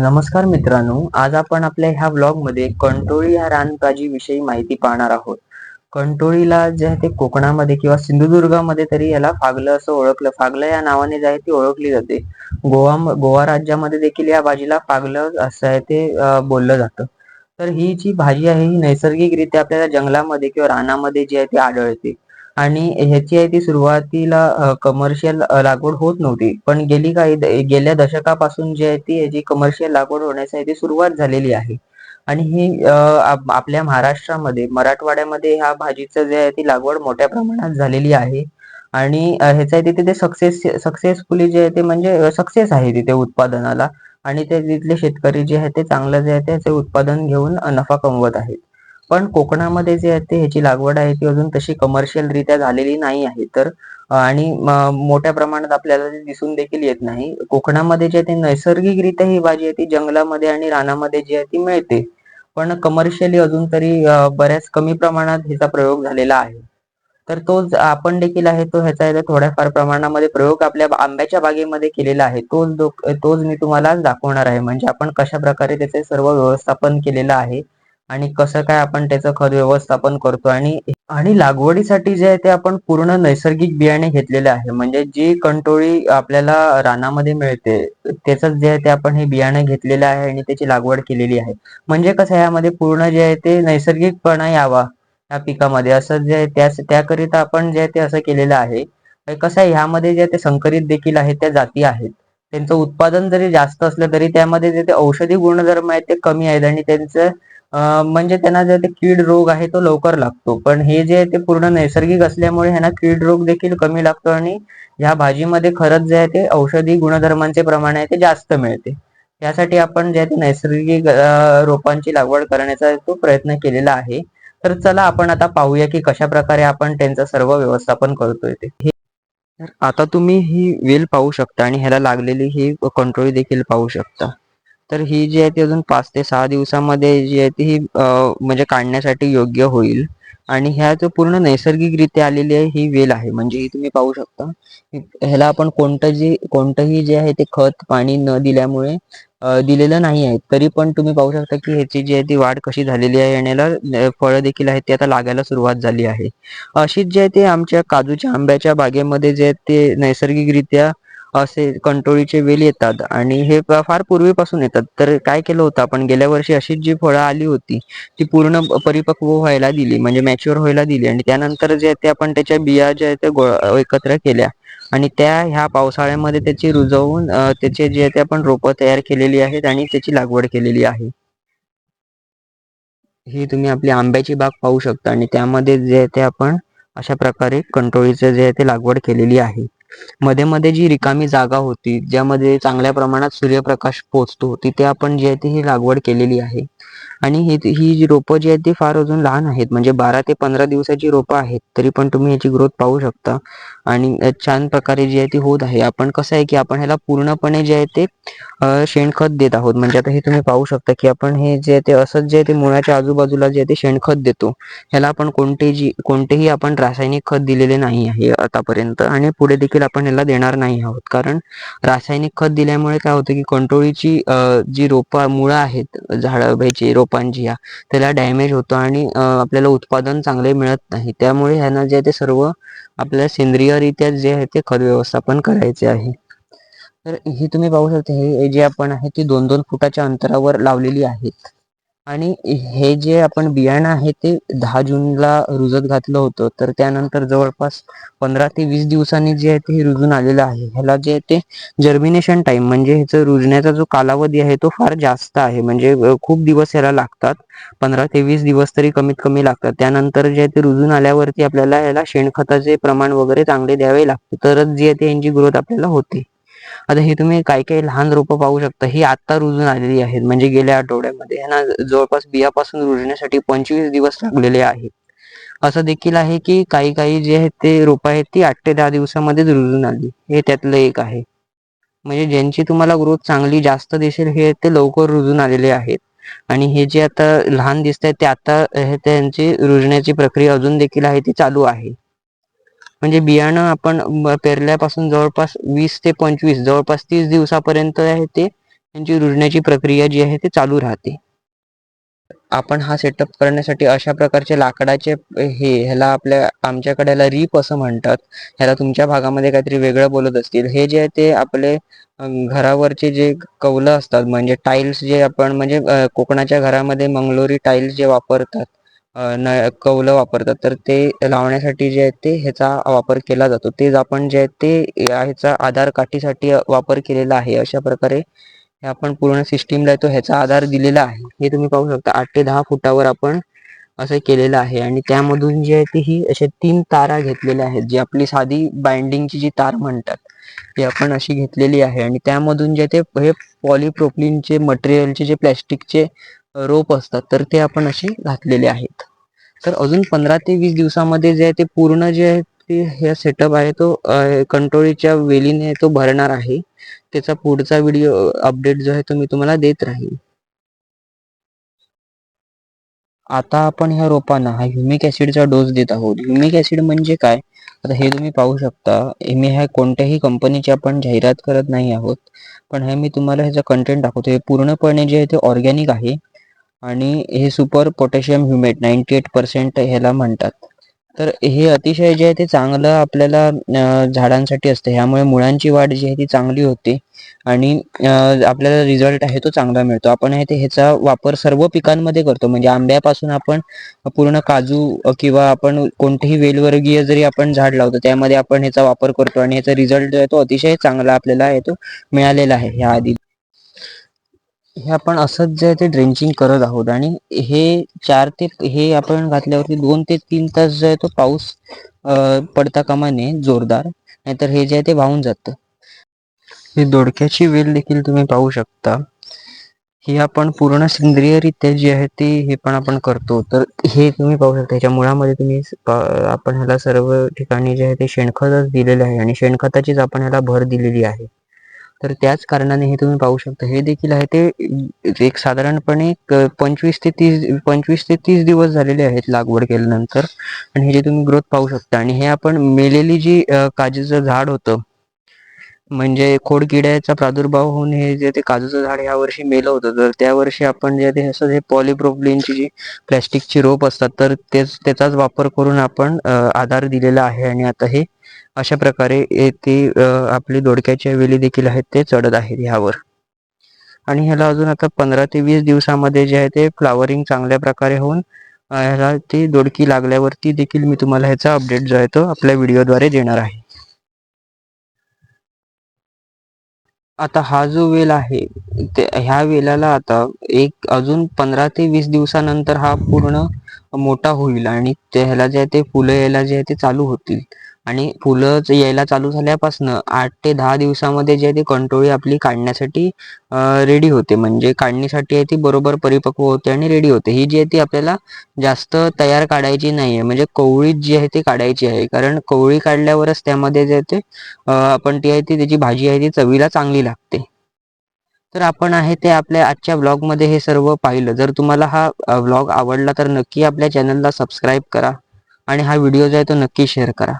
नमस्कार मित्रांनो आज आपण आपल्या ह्या ब्लॉगमध्ये कंटोळी या रानभाजी विषयी माहिती पाहणार आहोत. कंटोळीला जे आहे ते कोकणामध्ये किंवा सिंधुदुर्गामध्ये तरी याला फागलं असं ओळखलं फागलं या नावाने जे आहे ती ओळखली जाते. गोवा गोवा राज्यामध्ये देखील या भाजीला फागलं असं आहे ते बोललं जातं. तर ही जी भाजी आहे ही नैसर्गिकरित्या आपल्याला जंगलामध्ये किंवा रानामध्ये जी आहे ती आढळते. आणि ह्याची आहे ती सुरुवातीला कमर्शियल लागवड होत नव्हती. पण गेली काही गेल्या दशकापासून जी आहे ती ह्याची कमर्शियल लागवड होण्यासाठी सुरुवात झालेली आहे. आणि ही आपल्या महाराष्ट्रामध्ये मराठवाड्यामध्ये ह्या भाजीचं जे आहे ती लागवड मोठ्या प्रमाणात झालेली आहे. आणि ह्याचं आहे तिथे सक्सेस सक्सेसफुली जे आहे ते म्हणजे सक्सेस आहे तिथे उत्पादनाला. आणि ते तिथले शेतकरी जे आहे ते चांगलं जे आहे त्याचे उत्पादन घेऊन नफा कमवत आहेत. पण कोकणामध्ये जे आहे ते ह्याची लागवड आहे ती अजून तशी कमर्शियल रित्या झालेली नाही आहे. तर आणि मोठ्या प्रमाणात आपल्याला दिसून देखील येत नाही. कोकणामध्ये जे आहे ते नैसर्गिकरित्या ही भाजी आहे ती जंगलामध्ये आणि रानामध्ये जी आहे ती मिळते. पण कमर्शियली अजून तरी बऱ्याच कमी प्रमाणात ह्याचा प्रयोग झालेला आहे. तर तो आपण देखील आहे तो ह्याचा थोड्याफार प्रमाणामध्ये प्रयोग आपल्या आंब्याच्या बागेमध्ये केलेला आहे. तोच तोच मी तुम्हाला दाखवणार आहे. म्हणजे आपण कशा प्रकारे त्याचे सर्व व्यवस्थापन केलेलं आहे. आणि कसं काय आपण त्याचं खत व्यवस्थापन करतो आणि आणि लागवडीसाठी जे आहे ते आपण पूर्ण नैसर्गिक बियाणे घेतलेले आहे. म्हणजे जी कंटोळी आपल्याला रानामध्ये मिळते त्याच जे आहे ते आपण हे बियाणे घेतलेले आहे आणि त्याची लागवड केलेली आहे. म्हणजे कसं यामध्ये पूर्ण जे आहे ते नैसर्गिकपणा यावा या पिकामध्ये. असं जे आहे त्या त्याकरिता आपण जे आहे ते असं केलेलं आहे. कसं आहे ह्यामध्ये जे ते संकरित देखील आहेत त्या जाती आहेत. त्यांचं उत्पादन जरी जास्त असलं तरी त्यामध्ये जे ते औषधी गुणधर्म आहेत ते कमी आहेत आणि त्यांचं म्हणजे त्यांना जे ते कीड रोग आहे तो लवकर लागतो. पण हे जे आहे ते पूर्ण नैसर्गिक असल्यामुळे ह्यांना कीड रोग देखील कमी लागतो आणि ह्या भाजीमध्ये खरंच जे आहे ते औषधी गुणधर्मांचे प्रमाण आहे ते जास्त मिळते. यासाठी आपण जे आहे ते नैसर्गिक रोपांची लागवड करण्याचा तो प्रयत्न केलेला आहे. तर चला आपण आता पाहूया की कशा प्रकारे आपण त्यांचं सर्व व्यवस्थापन करतोय ते. आता तुम्ही ही वेल पाहू शकता आणि ह्याला लागलेली ही कंट्रोल देखील पाहू शकता. तर ही जी आहे ती अजून पाच ते सहा दिवसामध्ये जी आहे ती ही म्हणजे काढण्यासाठी योग्य होईल. आणि ह्या जो पूर्ण नैसर्गिकरित्या आलेली आहे ही वेल आहे. म्हणजे ही तुम्ही पाहू शकता. ह्याला आपण कोणतं जे कोणतंही जे आहे ते खत पाणी न दिल्यामुळे दिलेलं नाही आहे. तरी पण तुम्ही पाहू शकता की ह्याची जी आहे ती वाढ कशी झालेली आहे आणि याला फळं देखील आहेत ते आता लागायला सुरुवात झाली आहे. अशीच जे आहे ते आमच्या काजूच्या आंब्याच्या बागेमध्ये जे आहेत ते नैसर्गिकरित्या असे कंटोळीचे वेल येतात आणि हे फार पूर्वीपासून येतात. तर काय केलं होतं आपण? गेल्या वर्षी अशीच जी फळं आली होती ती पूर्ण परिपक्व व्हायला दिली म्हणजे मॅच्युअर व्हायला दिली. आणि त्यानंतर जे ते आपण त्याच्या बिया ज्या आहेत त्या एकत्र केल्या. आणि त्या ह्या पावसाळ्यामध्ये त्याची रुजवून त्याचे जे ते आपण रोपं तयार केलेली आहेत आणि त्याची लागवड केलेली आहे. ही तुम्ही आपली आंब्याची बाग पाहू शकता आणि त्यामध्ये जे आहे ते आपण अशा प्रकारे कंटोळीचं जे आहे ते लागवड केलेली आहे. मध्ये मध्ये जी रिकामी जागा होती ज्यामध्ये चांगल्या प्रमाणात सूर्यप्रकाश पोचतो तिथे आपण जी आहे ती ही लागवड केलेली आहे. आणि ही ही जी रोपं जी आहेत ती फार अजून लहान आहेत. म्हणजे बारा ते पंधरा दिवसाची रोपं आहेत तरी पण तुम्ही याची ग्रोथ पाहू शकता. आणि छान प्रकारे जी आहे ती होत आहे. आपण कसं आहे की आपण ह्याला पूर्णपणे जे आहे ते शेणखत देत आहोत. म्हणजे आता हे तुम्ही पाहू शकता की आपण हे जे ते असंच जे ते मुळाच्या आजूबाजूला जे आहे ते शेणखत देतो. ह्याला आपण कोणतेही कोणतेही आपण रासायनिक खत दिलेले नाही आहे आतापर्यंत. आणि पुढे देखील आपण ह्याला देणार नाही आहोत. कारण रासायनिक खत दिल्यामुळे काय होतं की कंट्रोळीची जी रोपं मुळं आहेत झाडाची रोपांची या त्याला डॅमेज होतं आणि आपल्याला उत्पादन चांगले मिळत नाही. त्यामुळे ह्यांना जे ते सर्व आपल्याला सेंद्रियरित्या जे आहे ते खत व्यवस्थापन करायचे आहे. तर ही तुम्ही पाहू शकता हे जे आपण आहे ती दोन दोन फुटाच्या अंतरावर लावलेली आहेत. आणि हे जे आपण बियाणं आहे ते दहा जूनला रुजत घातलं होतं. तर त्यानंतर जवळपास पंधरा ते वीस दिवसांनी जे आहे ते रुजून आलेलं आहे. ह्याला जे आहे ते जर्मिनेशन टाइम म्हणजे ह्याचं रुजण्याचा जो कालावधी आहे तो फार जास्त आहे. म्हणजे खूप दिवस ह्याला लागतात. पंधरा ते वीस दिवस तरी कमीत कमी लागतात. त्यानंतर जे आहे ते रुजून आल्यावरती आपल्याला ह्याला शेणखताचे प्रमाण वगैरे चांगले द्यावे लागते. तरच जे आहे ते यांची ग्रोथ आपल्याला होते. आता हे तुम्ही काही काही लहान रोपं पाहू शकता. ही आता रुजून आलेली आहेत. म्हणजे गेल्या आठवड्यामध्ये यांना जवळपास बियापासून रुजण्यासाठी पंचवीस दिवस लागलेले आहेत. असं देखील आहे की काही काही जे आहेत ते रोपं आहेत ती आठ ते दहा दिवसामध्येच रुजून आली. हे त्यातलं एक आहे. म्हणजे ज्यांची तुम्हाला ग्रोथ चांगली जास्त दिसेल हे ते लवकर रुजून आलेले आहेत. आणि हे जे आता लहान दिसत आहेत ते आता हे त्यांची रुजण्याची प्रक्रिया अजून देखील आहे ती चालू आहे. म्हणजे बियाणं आपण पेरल्यापासून जवळपास वीस ते पंचवीस जवळपास तीस दिवसापर्यंत आहे ते त्यांची रुजण्याची प्रक्रिया जी आहे ती चालू राहते. आपण हा सेटअप करण्यासाठी अशा प्रकारचे लाकडाचे हे ह्याला आपल्या आमच्याकडे ह्याला रीप असं म्हणतात. ह्याला तुमच्या भागामध्ये काहीतरी वेगळं बोलत असतील. हे जे आहे ते आपले घरावरचे जे कौलं असतात म्हणजे टाईल्स जे आपण म्हणजे कोकणाच्या घरामध्ये मंगलोरी टाईल्स जे वापरतात न कौलं वापरतात. तर ते लावण्यासाठी जे आहे ते ह्याचा वापर केला जातो. तेच आपण जे आहे ते ह्याचा आधार काठीसाठी वापर केलेला आहे. अशा प्रकारे हे आपण पूर्ण सिस्टीमला तो ह्याचा आधार दिलेला आहे. हे तुम्ही पाहू शकता. आठ ते दहा फुटावर आपण असं केलेलं आहे. आणि त्यामधून जे आहे ते ही असे तीन तारा घेतलेल्या आहेत. जी आपली साधी बाइंडिंगची जी तार म्हणतात ती आपण अशी घेतलेली आहे. आणि त्यामधून जे ते हे पॉलिप्रोपिलीनचे मटेरियलचे जे प्लॅस्टिकचे रोप असतात तर ते आपण असे घातलेले आहेत. तर अजून पंधरा ते वीस दिवसामध्ये जे आहे ते पूर्ण जे आहे ते हे सेटअप आहे तो कंट्रोलीच्या वेलीने तो भरणार आहे. त्याचा पुढचा व्हिडिओ अपडेट जो आहे तो मी तुम्हाला देत राहील. आता आपण ह्या रोपांना हा ह्युमिक ऍसिडचा डोस देत आहोत. ह्युमिक ऍसिड म्हणजे काय? आता हे तुम्ही पाहू शकता. मी ह्या कोणत्याही कंपनीची आपण जाहिरात करत नाही आहोत. पण हे मी तुम्हाला ह्याचा कंटेंट दाखवतो. हे पूर्णपणे जे आहे ते ऑर्गॅनिक आहे. आणि हे super potassium humate ninety eight percent ह्याला म्हणतात. तर हे अतिशय जे आहे ते चांगलं आपल्याला झाडांसाठी असतं. ह्यामुळे मुळांची वाढ जी आहे ती चांगली होते आणि आपल्याला रिझल्ट आहे तो चांगला मिळतो. आपण आहे ते ह्याचा वापर सर्व पिकांमध्ये करतो. म्हणजे आंब्यापासून आपण पूर्ण काजू किंवा आपण कोणतेही वेलवर्गीय जरी आपण झाड लावतो त्यामध्ये आपण ह्याचा वापर करतो आणि ह्याचा रिझल्ट जो आहे तो अतिशय चांगला आपल्याला आहे तो मिळालेला आहे. ह्या आधी हे आपण असंच जे आहे ते ड्रेंचिंग करत आहोत. आणि हे चार ते हे आपण घातल्यावरती दोन ते तीन तास जे आहे तो पाऊस पडता कामा नये जोरदार. नाहीतर हे जे आहे ते वाहून जातं. ही दोडक्याची वेल देखील तुम्ही पाहू शकता. ही आपण पूर्ण सेंद्रियरित्या जी आहे ती हे पण आपण करतो. तर हे तुम्ही पाहू शकता. ह्याच्या मुळामध्ये तुम्ही आपण ह्याला सर्व ठिकाणी जे आहे ते शेणखतच दिलेले आहे. आणि शेणखताचीच आपण ह्याला भर दिलेली आहे. तर त्याच कारणाने हे तुम्ही पाहू शकता. हे देखील आहे ते एक साधारणपणे पंचवीस ते तीस पंचवीस ते तीस दिवस झालेले आहेत लागवड केल्यानंतर. आणि हे जे तुम्ही ग्रोथ पाहू शकता. आणि हे आपण मेलेली जी काजीचं झाड होतं म्हणजे खोडकिड्याचा प्रादुर्भाव होऊन हे जे ते काजूचं झाड या वर्षी मेलं होतं. तर त्या वर्षी आपण जे ते असं हे पॉलिप्रोपिलीनची जी प्लॅस्टिकची रोप असतात तर तेच त्याचाच वापर करून आपण आधार दिलेला आहे आणि आता हे अशा प्रकारे ते आपली दोडक्याच्या वेली देखील आहेत ते चढत आहेत ह्यावर. आणि ह्याला अजून आता पंधरा ते वीस दिवसामध्ये जे आहे ते फ्लावरिंग चांगल्या प्रकारे होऊन ह्याला ती दोडकी लागल्यावरती देखील मी तुम्हाला ह्याचा अपडेट जो आहे तो आपल्या व्हिडिओद्वारे देणार आहे. आता हा जो वेल आहे ते ह्या वेलाला आता एक अजून पंधरा ते वीस दिवसानंतर हा पूर्ण मोठा होईल आणि त्याला जे आहे ते फुलं यायला जे आहे ते चालू होतील. आणि फुलं यायला चालू झाल्यापासून आठ ते दहा दिवसामध्ये जे आहे कंटोळी आपली काढण्यासाठी रेडी होते. म्हणजे काढणीसाठी आहे ती बरोबर परिपक्व होते आणि रेडी होते. ही जी आहे ती आपल्याला जास्त तयार काढायची नाही आहे म्हणजे कवळीत जी आहे ती काढायची आहे. कारण कवळी काढल्यावरच त्यामध्ये जे ते आपण ती आहे ती त्याची भाजी आहे ती चवीला चांगली लागते. तर आपण आहे ते आपल्या आजच्या व्लॉगमध्ये हे सर्व पाहिलं. जर तुम्हाला हा व्लॉग आवडला तर नक्की आपल्या चॅनलला सबस्क्राईब करा आणि हा व्हिडिओ जो आहे तो नक्की शेअर करा.